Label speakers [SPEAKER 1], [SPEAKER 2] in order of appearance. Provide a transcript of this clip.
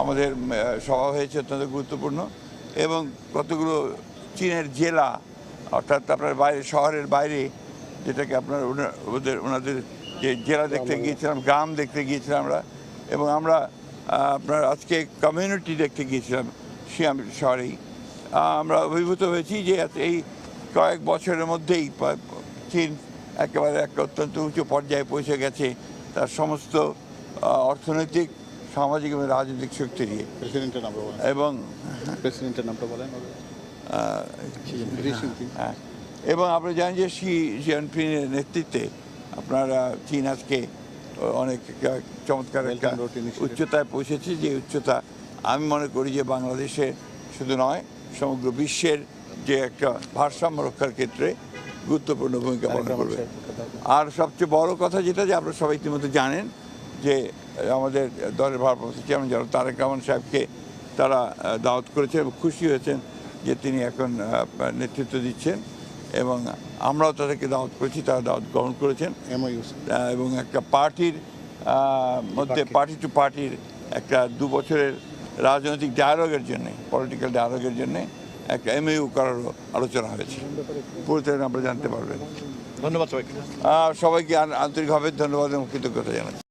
[SPEAKER 1] আমাদের সভা হয়েছে অত্যন্ত গুরুত্বপূর্ণ এবং কতগুলো চীনের জেলা অর্থাৎ আপনার বাইরে শহরের বাইরে যেটাকে আপনার ওদের ওনাদের যে জেলা দেখতে গিয়েছিলাম গ্রাম দেখতে গিয়েছিলাম আমরা এবং আমরা আপনার আজকে কমিউনিটি দেখতে গিয়েছিলাম সিয়াম শহরেই। আমরা অভিভূত হয়েছি যে এই কয়েক বছরের মধ্যেই চীন একেবারে একটা অত্যন্ত উঁচু পর্যায়ে পৌঁছে গেছে। তার সমস্ত অর্থনৈতিক সামাজিক এবং রাজনৈতিক শক্তি দিয়ে
[SPEAKER 2] প্রেসিডেন্টের নামটা বলেন
[SPEAKER 1] এবং
[SPEAKER 2] প্রেসিডেন্টের নামটা বলেন।
[SPEAKER 1] হ্যাঁ এবং আপনারা জানেন যে শি জিনপিংয়ের নেতৃত্বে আপনারা চীন আজকে অনেক চমৎকার একটা। উচ্চতায় পৌঁছেছে যে উচ্চতা আমি মনে করি যে বাংলাদেশে শুধু নয় সমগ্র বিশ্বের যে একটা ভারসাম্য রক্ষার ক্ষেত্রে গুরুত্বপূর্ণ ভূমিকা পালন করবে। আর সবচেয়ে বড় কথা যেটা যে আপনারা সবাই ইতিমধ্যে জানেন যে আমাদের দলের ভারপ্রাপ্ত চেয়ারম্যান যারা তারেক রহমান সাহেবকে তারা দাওয়াত করেছেন এবং খুশি হয়েছেন যে তিনি এখন নেতৃত্ব দিচ্ছেন এবং আমরাও তাদেরকে দাওয়াত করেছি তারা দাওয়াত গ্রহণ করেছেন। এবং একটা পার্টির মধ্যে পার্টি টু পার্টির একটা দু বছরের রাজনৈতিক ডায়ালগের জন্য পলিটিক্যাল ডায়ালগের জন্য একটা এমইউ করারও আলোচনা হয়েছে। পুরোটা আমরা জানতে পারবেন।
[SPEAKER 2] ধন্যবাদ সবাইকে।
[SPEAKER 1] সবাইকে আন্তরিকভাবে ধন্যবাদ এবং কৃতজ্ঞতা জানাচ্ছি।